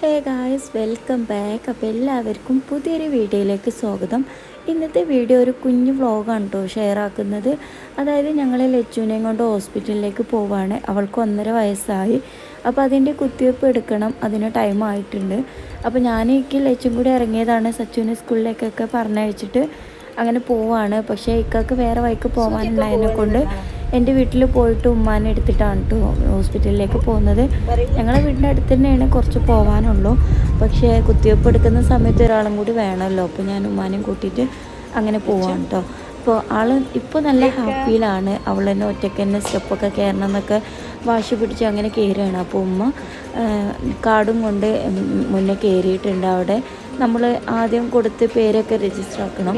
Hey guys welcome back. അപ്പോൾ എല്ലാവർക്കും പുതിയൊരു വീഡിയോയിലേക്ക് സ്വാഗതം. ഇന്നത്തെ വീഡിയോ ഒരു കുഞ്ഞു വ്ളോഗാണ് കേട്ടോ ഷെയർ ആക്കുന്നത് അതായത് ഞങ്ങൾ ലച്ചുവിനെയും കൊണ്ട് ഹോസ്പിറ്റലിലേക്ക് പോവാണ്. അവൾക്ക് ഒന്നര വയസ്സായി. അപ്പോൾ അതിന്റെ കുത്തിവയ്പ്പ് എടുക്കണം. അതിന് ടൈം ആയിട്ടുണ്ട്. അപ്പോൾ ഞാനേക്ക് ലച്ചും കൂടി ഇറങ്ങിയതാണ് സച്ചുവിനെ സ്കൂളിലേക്കൊക്കെ പറഞ്ഞയച്ചിട്ട്. അങ്ങനെ പോവാണ്. പക്ഷേ ഇക്കൾക്ക് വേറെ വഴിക്ക് പോകാനുണ്ടായതിനെ കൊണ്ട് എന്റെ വീട്ടിൽ പോയിട്ട് ഉമ്മാനെ എടുത്തിട്ടാണ് കേട്ടോ ഹോസ്പിറ്റലിലേക്ക് പോകുന്നത്. ഞങ്ങളെ വീടിന്റെ അടുത്ത് തന്നെയാണ് കുറച്ച് പോകാനുള്ളൂ പക്ഷേ കുത്തിവെപ്പ് എടുക്കുന്ന സമയത്ത് ഒരാളും കൂടി വേണമല്ലോ. അപ്പോൾ ഞാൻ ഉമ്മാനെയും കൂട്ടിയിട്ട് അങ്ങനെ പോവാണ് കേട്ടോ അപ്പോൾ ആൾ ഇപ്പോൾ നല്ല ഹാപ്പിയിലാണ്. അവൾ തന്നെ ഒറ്റയ്ക്ക് തന്നെ സ്റ്റെപ്പൊക്കെ കയറണം എന്നൊക്കെ വാശി പിടിച്ച് അങ്ങനെ കയറുകയാണ്. അപ്പോൾ ഉമ്മ കാർഡും കൊണ്ട് മുന്നേ കയറിയിട്ടുണ്ട് അവിടെ. നമ്മൾ ആദ്യം കൊടുത്ത് പേരൊക്കെ രജിസ്റ്റർ ആക്കണം.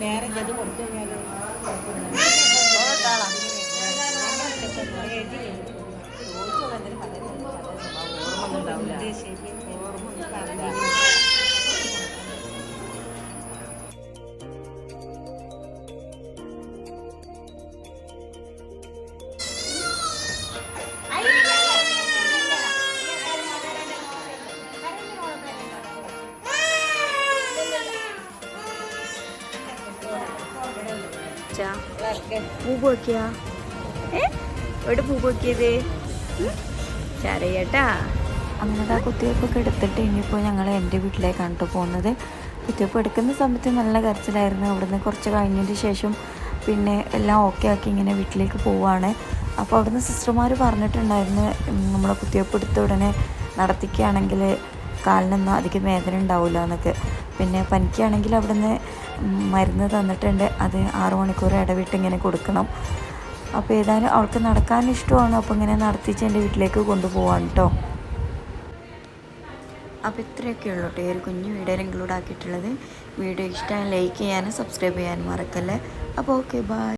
നേരം ചെയ്ത് കൊടുത്തു കഴിഞ്ഞാൽ പൂ പോക്കിയാ? ഏ? എവിടെ പൂ വെക്കിയത് ചരയട്ടാ. അങ്ങനെ ആ എടുത്തിട്ട് ഇനിയിപ്പോൾ ഞങ്ങൾ എന്റെ വീട്ടിലേക്കാണ് കേട്ടോ പോകുന്നത്. കുത്തിവയ്പ്പ് എടുക്കുന്ന സമയത്ത് നല്ല കരച്ചിലായിരുന്നു. അവിടുന്ന് കുറച്ച് കഴിഞ്ഞതിന് ശേഷം പിന്നെ എല്ലാം ഓക്കെ ആക്കി ഇങ്ങനെ വീട്ടിലേക്ക് പോവുകയാണ് അപ്പോൾ അവിടുന്ന് സിസ്റ്റർമാർ പറഞ്ഞിട്ടുണ്ടായിരുന്നു നമ്മളെ കുത്തിവയ്പ്പ് എടുത്ത ഉടനെ നടത്തിക്കുകയാണെങ്കിൽ കാലിനൊന്നും അധികം വേദന ഉണ്ടാവില്ല എന്നൊക്കെ. പിന്നെ പനിക്കുകയാണെങ്കിൽ അവിടുന്ന് മരുന്ന് തന്നിട്ടുണ്ട്. അത് ആറു മണിക്കൂർ ഇടവിട്ട് ഇങ്ങനെ കൊടുക്കണം. അപ്പോൾ ഏതായാലും അവൾക്ക് നടക്കാൻ ഇഷ്ടമാണ്. അപ്പോൾ ഇങ്ങനെ നടത്തിച്ച് എന്റെ വീട്ടിലേക്ക് കൊണ്ടുപോവാണ് കേട്ടോ അപ്പോൾ ഇത്രയൊക്കെ ഉള്ളൂ കേട്ടോ ഒരു കുഞ്ഞു വീഡിയോ ഇൻക്ലൂഡ് ആക്കിയിട്ടുള്ളത്. വീഡിയോ ഇഷ്ടമായി ലൈക്ക് ചെയ്യാനും സബ്സ്ക്രൈബ് ചെയ്യാനും മറക്കല്ലേ. അപ്പോൾ ഓക്കെ ബൈ.